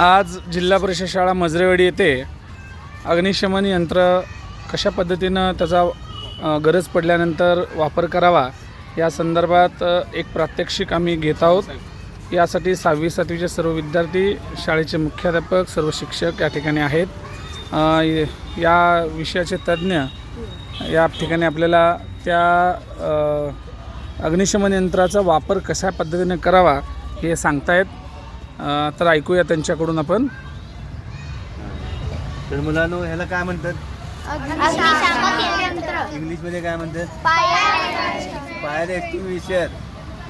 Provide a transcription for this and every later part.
आज जिल्हा परिषद शाळा मजरेवाडी येथे अग्निशमन यंत्र कशा पद्धतीनं त्याचा गरज पडल्यानंतर वापर करावा या संदर्भात एक प्रात्यक्षिक आम्ही घेत आहोत. यासाठी सहावी सातवीचे सर्व विद्यार्थी शाळेचे मुख्याध्यापक सर्व शिक्षक या ठिकाणी आहेत. या विषयाचे तज्ज्ञ या ठिकाणी आपल्याला त्या अग्निशमन यंत्राचा वापर कशा पद्धतीने करावा हे सांगतायत. तर ऐकूया त्यांच्याकडून आपण. तर मुलांनो ह्याला काय म्हणतात? अग्निशामक यंत्र इंग्लिशमध्ये काय म्हणतात? Fire fire extinguisher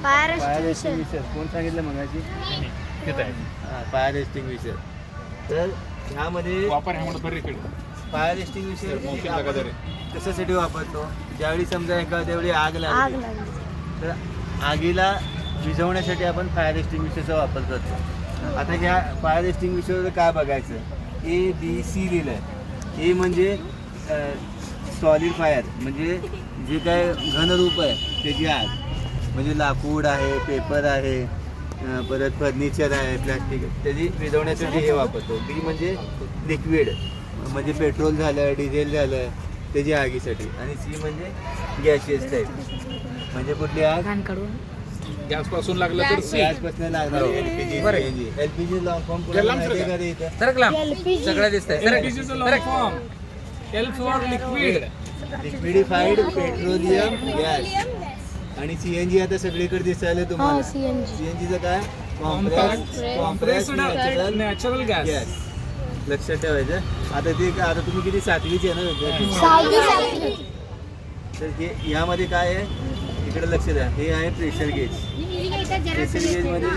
fire extinguisher कोण सांगितलं मगाशी? फायर एक्सटिंग्विशर तर ह्यामध्ये फायर एक्सटिंग्विशर कशासाठी वापरतो? ज्यावेळी समजा एखाद्या वेळी आग आग लागली. लागली तर आगीला विझवण्यासाठी आपण फायर एक्सटिंग्विशरचा वापर करतो. आता ह्या फायर एक्सटिंग्विशरवर काय बघायचं? ए बी सी लिहिलं आहे ए म्हणजे सॉलिड फायर म्हणजे जे काय घनरूप आहे त्याची आग. म्हणजे लाकूड आहे पेपर आहे परत फर्निचर आहे प्लॅस्टिक त्याची विझवण्यासाठी हे वापरतो. बी म्हणजे लिक्विड म्हणजे पेट्रोल झालं डिझेल झालं त्याची आगीसाठी. आणि सी म्हणजे गॅशियस टाईप म्हणजे कुठली आग? गॅसपासून लागलं तर गॅसपासून एलपीजी लॉंग फॉर्म का सरक लांब. LPG. सगळं दिसतंय. सरक. Form L for liquid liquefied petroleum gas आणि सीएनजी आता सगळीकडे दिसायला हा तुम्हाला सीएनजी सीएनजीचं काय? Compress compress natural natural gas लक्षात ठेवायचं. आता ते आता तुम्ही किती सातवीची आहे ना? विद्यार्थी? सहावी सातवी. तर हे यामध्ये काय आहे? इकडे लक्ष द्या. हे आहे प्रेशर गेज प्रेशर गेजमध्ये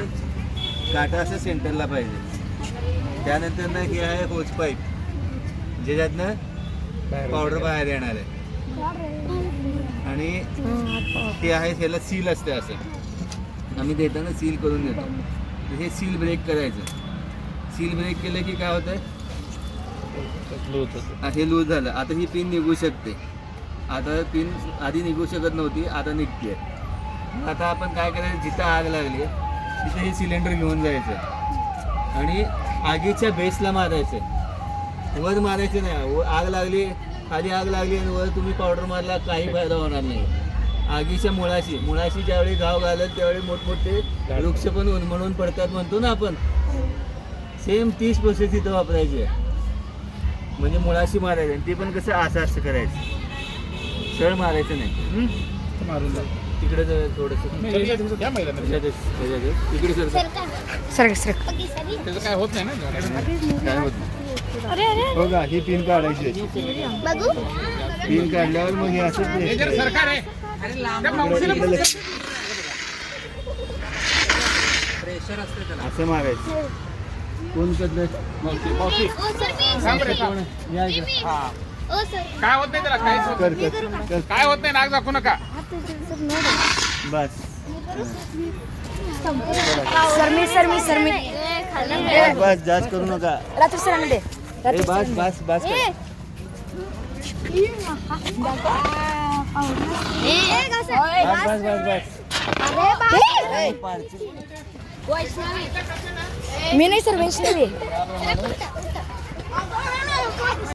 काटा असं सेंटरला पाहिजे. त्यानंतर ना हे आहे होज पाईप ज्याच्यातनं पावडर बाहेर येणार आहे. आणि हे आहे ह्याला सील असते असं. आम्ही देताना सील करून देतो. हे सील ब्रेक करायचं. सील ब्रेक केलं की काय होतं. हा, हे लूज झालं. आता ही पिन निघू शकते. आता पिन आधी निघू शकत नव्हती आता निघते आता आपण काय करायचं? जिथं आग लागली तिथं हे सिलेंडर घेऊन जायचं. आणि आगीच्या बेसला मारायचं. वर मारायचं नाही. आग लागली खाली आग लागली आणि वर तुम्ही पावडर मारला काही फायदा होणार नाही. आगीच्या मुळाशी मुळाशी ज्यावेळी घाव घालत त्यावेळी मोठमोठे वृक्ष पण उन्मळून पडतात म्हणतो ना आपण. सेम तीच प्रोसेस इथं वापरायची आहे. म्हणजे मुळाशी मारायचं आणि ते पण कसं आसास्त करायचं. सळ मारायचं नाही. हं? मारून जा. तिकडे जरा थोडंसं. तिकडे सर सरक. सरक त्याचं काय होत नाही ना काय होत नाही. अरे अरे. हो का? ही पिन काढायची. बघू. पिन काढल्यावर मग हे असं हे press जर करायचं. सरकार आहे. त्या मावशीला इकडे लक्ष- प्रेशर असते त्याला. असं मारायचं. कोण करत मावशी मावशी ओ सर मी. सांग बरं. का? या इकडं. हा. काय होत नाही त्याला? काहीच होत कर कर कर काय होत नाही? नाक दाखवू नका. बस. सर मी सर मी सर मी. बस जास्त करू नका. रात्री सर दे. ए, बस बस बस कर. बस बस. बस बस ए, पाडची. मी नाही सर वैष्णवी